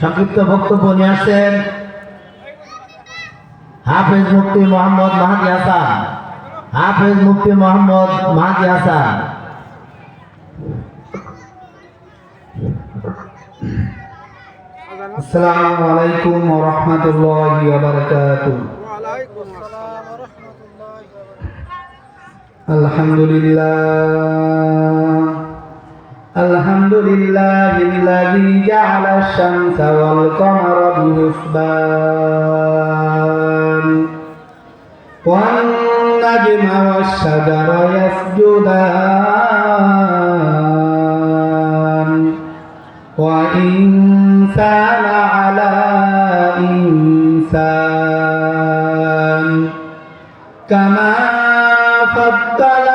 সংক্ষিপ্ত বক্তব্য নিয়ে আসছেন হাফেজ মুক্তি মোহাম্মদ মাহাদি হাসান। হাফেজ মুক্তি মোহাম্মদ মাহাদি হাসান। আসসালামু আলাইকুম ওয়া রাহমাতুল্লাহি ওয়া বারাকাতুহু। আসসালাম আলহামদুলিল্লাহ। الحمد لله الذي جعل الشمس والقمر بحسبان والنجم والشجر يسجدان وإنسان على إنسان كما فضل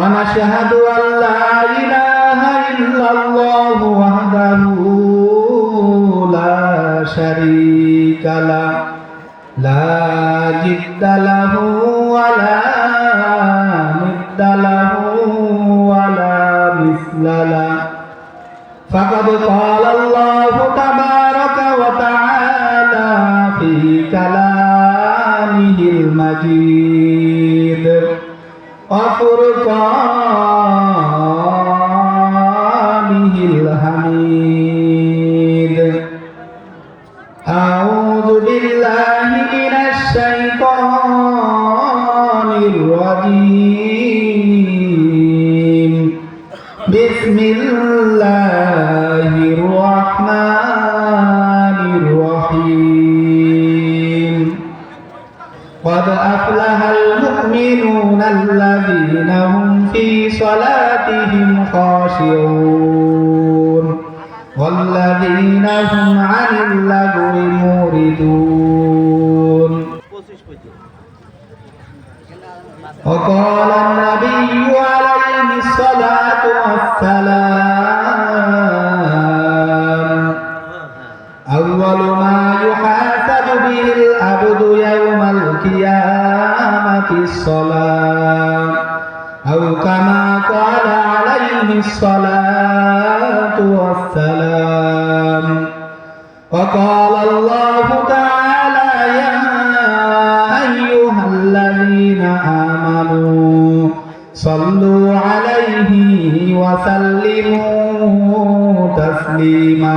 ونشهد أن لا إله إلا الله وحده لا شريك له لا جد له ولا ند له ولا مثل له فقد قال الله تبارك وتعالى في كلامه আল্লাহ قد أفلح المؤمنون الذين هم في صلاتهم خاشعون والذين هم عن اللغو موردون وقال النبي عليه الصلاة والسلام أول ما يحاسب به العبد يوم القيامة الصلاة. أو كما قال عليه الصلاة والسلام. وقال الله تعالى يا أيها الذين آمنوا صلوا عليه وسلموا تسليما.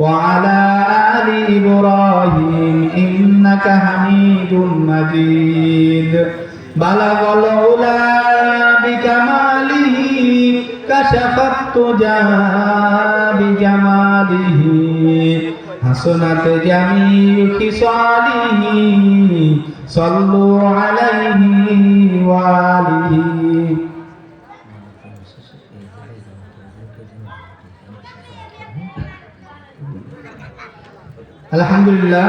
وعلى آل إبراهيم إنك حميد مجيد بلغ العلا بكماله كشف التجى بجماله حسنت جميع خصاله صلوا عليه وآله আলহামদুলিল্লাহ,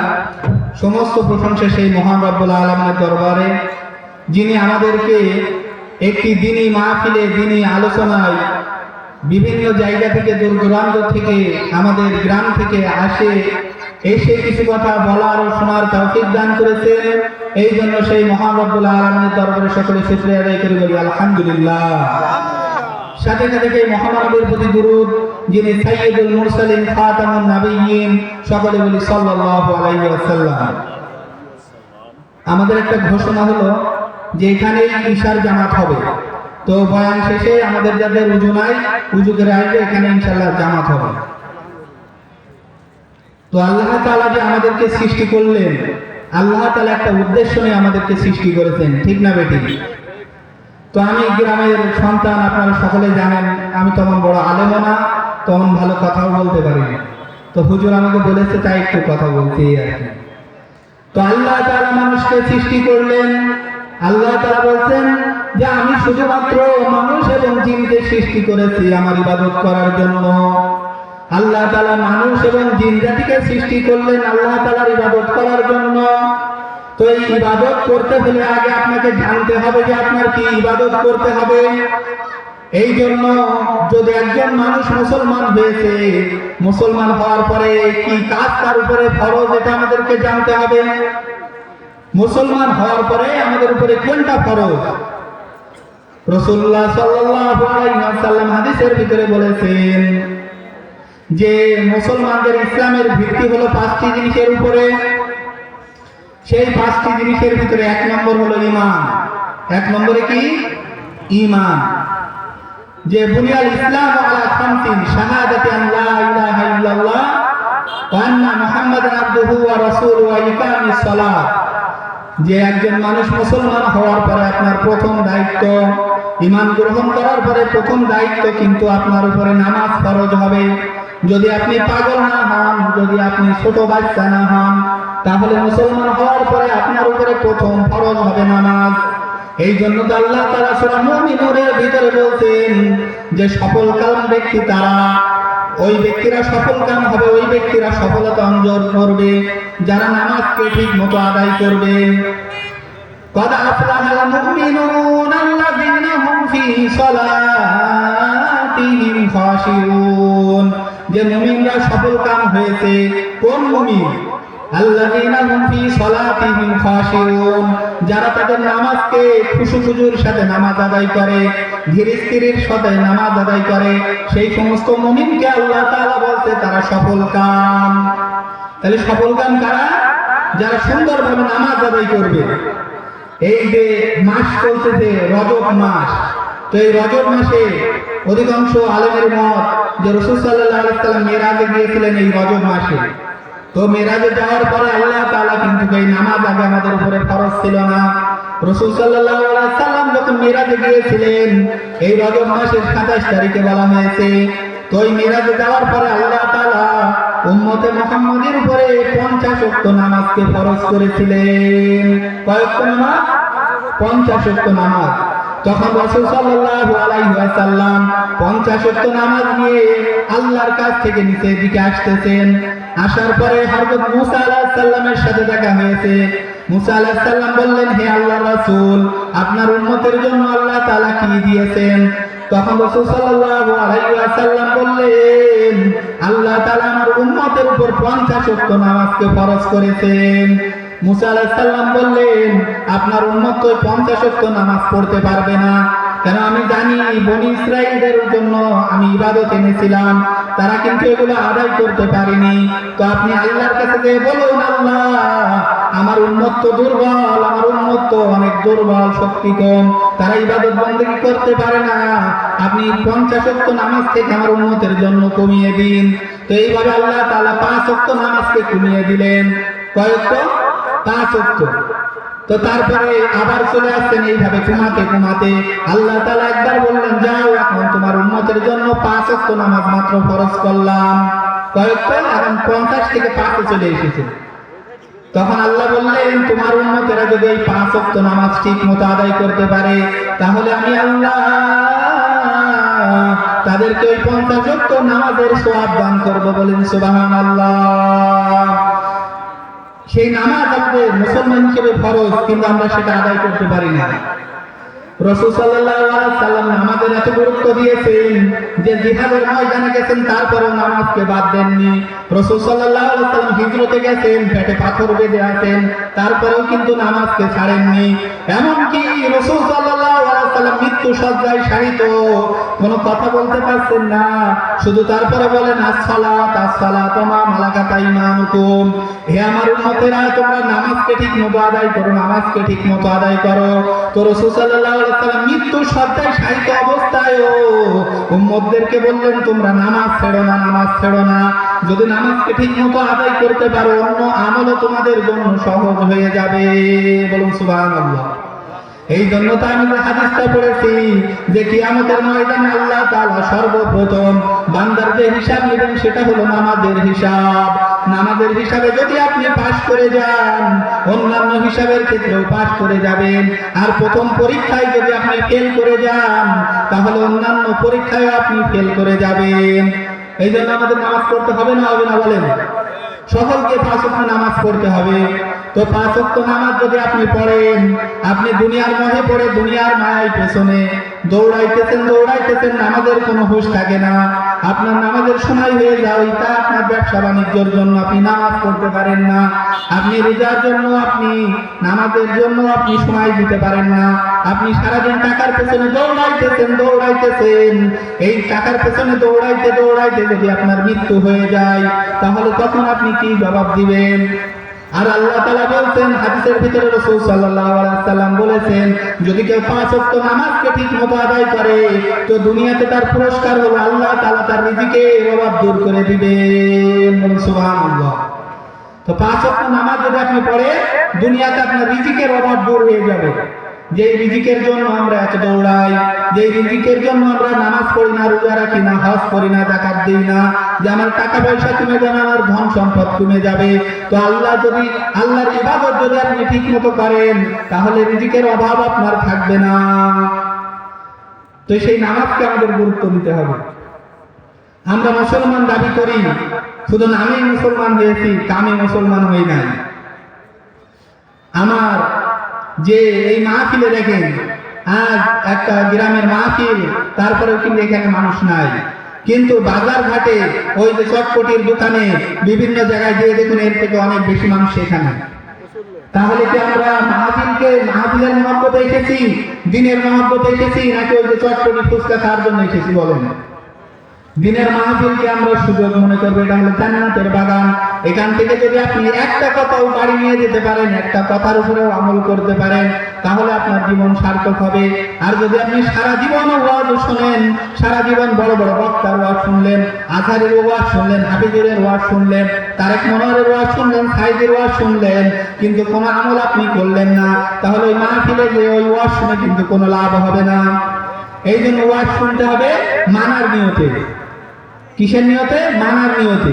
সমস্ত প্রশংসা সেই মহান রব্বুল আলমের দরবারে, যিনি আমাদেরকে একটি দিনই মাহফিলে দিনী আলোচনায় বিভিন্ন জায়গা থেকে দূর দূরান্ত থেকে, আমাদের গ্রাম থেকে আসে, এসে কিছু কথা বলার ও শোনার তৌফিক দান করেছেন। এই জন্য সেই মহান রব্বুল আলমের দরবারে সকলে শুক্রিয়া আদায় করে বলি, আলহামদুলিল্লাহ। সাথে সাথে মহামানবের প্রতি দুরুদ, যিনি সাইয়্যিদুল মুরসালিন খাতামুন নাবিয়্যিন, সকলে বলি সাল্লাল্লাহু আলাইহি ওয়াসাল্লাম। আমাদের একটা ঘোষণা হলো যে এখানে ঈশার জামাত হবে। তো বয়ান শেষে আমাদের যাদের উজু নাই উজু করে আসবে, এখানে ইনশাআল্লাহ জামাত হবে। তো আল্লাহ তাআলা যে আমাদেরকে সৃষ্টি করলেন, আল্লাহ তাআলা একটা উদ্দেশ্য নিয়ে আমাদেরকে সৃষ্টি করেছেন, ঠিক না বেটি তো আমি গ্রামের সন্তান, আপনারা সকলে জানেন, আমি তখন বড় আলেমও না তখন ভালো কথাও বলতে পারি না তো হুজুর আমাকে বলেছে, তাই একটু কথা বলতে আর কি। তো আল্লাহ তারা মানুষকে সৃষ্টি করলেন। আল্লাহ তারা বলছেন যে, আমি শুধুমাত্র মানুষ এবং জিনকে সৃষ্টি করেছি আমার ইবাদত করার জন্য। আল্লাহ তালা মানুষ এবং জিন জাতিকে সৃষ্টি করলেন আল্লাহ তালার ইবাদত করার জন্য। তো এই ইবাদত করতে হলে আগে আপনাকে জানতে হবে যে আপনার কি ইবাদত করতে হবে। এই জন্য যদি একজন মানুষ মুসলমান হয়েছে, মুসলমান হওয়ার পরে কি কাজ তার উপরে ফরজ এটা আমাদেরকে জানতে হবে। মুসলমান হওয়ার পরে আমাদের উপরে কোনটা ফরজ? রসুল্লাহ ওয়াসাল্লাম হাদিসের ভিতরে বলেছেন যে মুসলমানদের ইসলামের ভিত্তি হলো পাঁচটি জিনিসের উপরে। সেই পাঁচটি জিনিসের ভিতরে এক নম্বর হলো ইমান এক নম্বরে কি? ইমান যে বুনিয়াল ইসলাম আলা খামসিন শাহাদাতি আন লা ইলাহা ইল্লাল্লাহ, ওয়া আন্না মুহাম্মাদান আবদুহু ওয়া রাসূলুহু ওয়া ইকামিস সালাত। যে একজন মানুষ মুসলমান হওয়ার পরে আপনার প্রথম দায়িত্ব ইমান গ্রহণ করার পরে প্রথম দায়িত্ব কিন্তু আপনার উপরে নামাজ ফরজ হবে। যদি আপনি পাগল না হন যদি আপনি ছোট বাচ্চা না হন তাহলে মুসলমান হওয়ার পরে আপনার উপরে প্রথম ফরজ হবে নামাজ এই জন্য তো আল্লাহ তারা সূরা মুমিনুরের ভিতরে বলছেন যে সফল কাম ব্যক্তি তারা ওই ব্যক্তিরা সফল কাম হবে ওই ব্যক্তিরা সফলতা অর্জন করবে যারা নামাজকে ঠিক মতো আদায় করবে قد أفلح المؤمنون الذين هم في صلاتهم যে মুমিনরা সফল কাম হয়েছে, কোন মুমিন? আল্লাযীনা হুম ফি সালাতিহিম খাশিউন। যারা তাদের নামাজকে খুশু খুজুর সাথে নামাজ আদায় করে, ধীর স্থিরের সাথে নামাজ আদায় করে, সেই সমস্ত মুমিনকে আল্লাহ তাআলা বলতে তারা সফল কাম। তাহলে সফল কাম কারা? যারা সুন্দরভাবে নামাজ আদায় করবে। এই যে মাস চলতেছে, রজব মাস। তো এই রজব মাসে অধিকাংশ আলমের মত যে রসুল সাল্লাহ মেরাজে গিয়েছিলেন এই রজব মাসে। তো মেরাজে যাওয়ার পরে আল্লাহ তাআলা কিন্তু এই নামাজ আগে আমাদের উপরে ফরজ ছিল না। রসুল সাল্লাহ যখন মেরাজে গিয়েছিলেন, এই রজব মাসের সাতাশ তারিখে বলা হয়েছে। তো এই মেরাজে যাওয়ার পরে আল্লাহ তাআলা উম্মতে মুহাম্মদের উপরে পঞ্চাশ ওয়াক্ত নামাজকে ফরজ করেছিলেন। কয়েক নামাজ? পঞ্চাশ ওয়াক্ত নামাজ। তখন রাসূল সাল্লাল্লাহু আলাইহি ওয়াসাল্লাম পঞ্চাশ ওয়াক্ত নামাজ নিয়ে আল্লাহর কাছ থেকে নিচের দিকে আসতেছেন, আসার পরে হযরত মুসা আলাইহিস সালামের সাথে দেখা হয়েছে। মুসা আলাইহিস সালাম বললেন, হে আল্লাহর রাসূল, আপনার উম্মতের জন্য আল্লাহ তাআলা কি দিয়েছেন? তখন রাসূল সাল্লাল্লাহু আলাইহি ওয়াসাল্লাম বললেন, আল্লাহ তাআলা আমার উম্মতের উপর 50 ওয়াক্ত নামাজকে ফরজ করেছেন। মুসা বললেন, আপনার উম্মত তো 50 ওয়াক্ত নামাজ পড়তে পারবে না। কেন আমি জানি বনি ইসরাইলদের জন্য আমি ইবাদত এনেছিলাম। তারা কিন্তু এগুলো আদায় করতে পারেনি। তো আপনি আল্লাহর কাছে গিয়ে বলুন, আল্লাহ, আমার উন্মত তো দুর্বল, আমার উন্মত তো অনেক দুর্বল, শক্তি কম। তারা ইবাদত বন্দী করতে পারে না। আপনি পঞ্চাশ অক্ত নামাজ থেকে আমার উন্মতের জন্য কমিয়ে দিন। তো এইভাবে আল্লাহ তাআলা পাঁচ অক্ত নামাজকে কমিয়ে দিলেন। কয়েক পাঁচ অক্ত তো তারপরে আবার চলে আসছেন এইভাবে ঘুমাতে ঘুমাতে। আল্লাহ তাআলা একবার বললেন, যাও এখন তোমার উম্মতের জন্য পাঁচ ওয়াক্ত নামাজ মাত্র ফরজ করলাম। কয়েকটা এখন পঞ্চাশ থেকে পাঁচে চলে এসেছে। তখন আল্লাহ বললেন, তোমার উম্মতেরা যদি এই পাঁচ ওয়াক্ত নামাজ ঠিক মতো আদায় করতে পারে, তাহলে আমি আল্লাহ তাদেরকে ওই পঞ্চাশ ওয়াক্ত নামাজের সোয়াব দান করব বলেন সুবহানাল্লাহ। সেই নামাজ আমাদের মুসলমান হিসেবে ফরজ, কিন্তু আমরা সেটা আদায় করতে পারি না। যে গেছেন, তারপরেও নামাজকে বাদ দেননি। গেছেন পাথর তারপরেও কিন্তু নামাজকে ছাড়েননি। এমনকি রসুল সাল্লাল্লাহু সাল্লাম মৃত্যু সজ্জায় শায়িত। কোনো কথা বলতে পারছেন না। শুধু তারপরে বলেন হে আমার উম্মতেরা, তোমরা নামাজকে ঠিক মতো আদায় করো, নামাজকে ঠিক মতো আদায় করো। তো সাল্লাল্লাহু আলাইহি সাল্লাম মৃত্যু সজ্জায় অবস্থায়ও উম্মতদেরকে বললেন, তোমরা নামাজ ছেড়ো না, নামাজ ছেড়ো না। যদি নামাজকে ঠিক মতো আদায় করতে পারো, অন্য আমলও তোমাদের জন্য সহজ হয়ে যাবে। বলুন, সুবহানাল্লাহ। এই জন্য তো আমি হাদিসটা পড়েছি যে কিয়ামতের ময়দানে আল্লাহ তাআলা সর্বপ্রথম বান্দার যে হিসাব নেবেন, সেটা হলো নামাজের হিসাব। নামাজের হিসাবে যদি আপনি পাশ করে যান, অন্যান্য হিসাবের ক্ষেত্রেও পাশ করে যাবেন। আর প্রথম পরীক্ষায় যদি আপনি ফেল করে যান, তাহলে অন্যান্য পরীক্ষায় আপনি ফেল করে যাবেন। এই জন্য আমাদের নামাজ পড়তে হবে না হবে না বলেন? সকলকে পাঁচ ওয়াক্ত নামাজ পড়তে হবে। তো পাঁচ ওয়াক্ত নামাজ যদি আপনি পড়েন, আপনি দুনিয়ার মহে পড়ে, দুনিয়ার মায়ের পেছনে। দৌড়াইতেছেন দৌড়াইতেছেন, নামাজের কোনো হুঁশ থাকে না। আপনার নামাজের সময় হয়ে যায়, তা আপনার ব্যবসা বাণিজ্যের জন্য আপনি নামাজ পড়তে পারেন না। আপনি রোজার জন্য আপনি, নামাজের জন্য আপনি সময় দিতে পারেন না। আপনি সারাদিন টাকার পেছনে দৌড়াইতেছেন দৌড়াইতেছেন। এই টাকার পেছনে দৌড়াইতে দৌড়াইতে যদি আপনার মৃত্যু হয়ে যায়, তাহলে তখন আপনি কি জবাব দিবেন? আর আল্লাহ তালা বলছেন, হাদিসের ভিতরে রসুল সাল্লাম বলেছেন, যদি কেউ পাঁচ অক্ট নামাজকে ঠিক মতো আদায় করে, তো দুনিয়াতে তার পুরস্কার হলো আল্লাহ তালা তার নিজেকে অভাব দূর করে দিবে তো পাঁচ অক্ট নামাজ যদি আপনি পড়ে দুনিয়াতে আপনার রিজিকের অভাব দূর হয়ে যাবে। যে রিজিকের জন্য আমরা এত দৌড়াই, যে রিজিকের জন্য আমরা নামাজ পড়ি না, রোজা রাখি না, হজ করি না, জাকাত দিই না, যে আমার টাকা পয়সা কমে যাবে, আমার ধন সম্পদ কমে যাবে, তো আল্লাহ যদি, আল্লাহর ইবাদত যদি আপনি ঠিক মতো করেন, তাহলে রিজিকের অভাব আপনার থাকবে না। তো সেই নামাজকে আমাদের গুরুত্ব দিতে হবে। আমরা মুসলমান দাবি করি, শুধু নামেই মুসলমান হয়েছি কামে মুসলমান হই নাই। আমার যে এই মাহফিলে দেখেন আজ একটা গ্রামের মাহফিল, তারপরেও কিন্তু এখানে মানুষ নাই। কিন্তু বাজার ঘাটে ওই যে চটপটির দোকানে বিভিন্ন জায়গায় যেয়ে দেখুন, এর থেকে অনেক বেশি মানুষ এখানে। তাহলে কি আমরা মাহফিলকে, মাহফিলের মহব্বতে এসেছি, দিনের মহব্বতে এসেছি, নাকি ওই যে চটপটি ফুচকা খাওয়ার জন্য এসেছি বলেন? দিনের মাহফিলকে আমরা সুযোগ মনে করব, এটা হলো জান্নাতের বাগান। এখান থেকে যদি আপনি একটা কথাও বাড়ি নিয়ে যেতে পারেন, একটা কথার উপরেও আমল করতে পারেন, তাহলে আপনার জীবন সার্থক হবে। আর যদি আপনি সারা জীবন ওয়াজ শোনেন, সারা জীবন বড় বড় বক্তার ওয়াজ শুনলেন আধারের ওয়াজ শুনলেন হাফিজুরের ওয়াজ শুনলেন, তারেক মনোহরের ওয়াজ শুনলেন, সাইদের ওয়াজ শুনলেন, কিন্তু কোনো আমল আপনি করলেন না, তাহলে ওই মাহফিলে যে ওই ওয়াজ শুনে কিন্তু কোনো লাভ হবে না। এই জন্য ওয়াজ শুনতে হবে মানার নিয়তে। কিসের নিয়তে? মানার নিয়তে।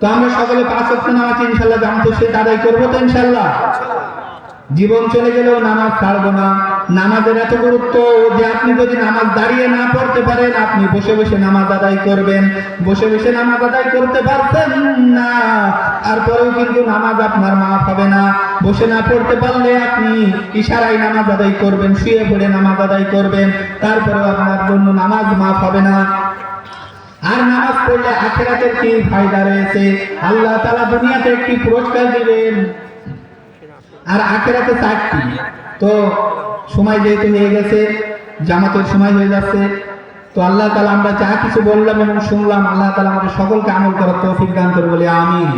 তো আমরা সকলে পাঁচ অক্ষ নামাজ ইনশাল্লাহ জানতো সে তারাই করব তো ইনশাল্লাহ জীবন চলে গেলেও নামাজ ছাড়বো না। নামাজের এত গুরুত্ব যে আপনি যদি নামাজ দাঁড়িয়ে না পড়তে পারেন, আপনি বসে বসে নামাজ আদায় করবেন। বসে বসে নামাজ আদায় করতে পারছেন না তারপরেও কিন্তু নামাজ আপনার মাফ হবে না। বসে না পড়তে পারলে আপনি ইশারায় নামাজ আদায় করবেন, শুয়ে পড়ে নামাজ আদায় করবেন, তারপরেও আপনার জন্য নামাজ মাফ হবে না। আর নামাজ পড়লে আখেরাতের কি ফায়দা রয়েছে? আল্লাহ তালা দুনিয়াতে একটি পুরস্কার দিবেন। আর আখেরাতে চারটি। তো সময় যেহেতু হয়ে গেছে, জামাতের সময় হয়ে যাচ্ছে, তো আল্লাহ তালা আমরা যা কিছু বললাম এবং শুনলাম, আল্লাহ তালা আমাদের সকলকে আমল করার তৌফিক দান করে বলে আমিন।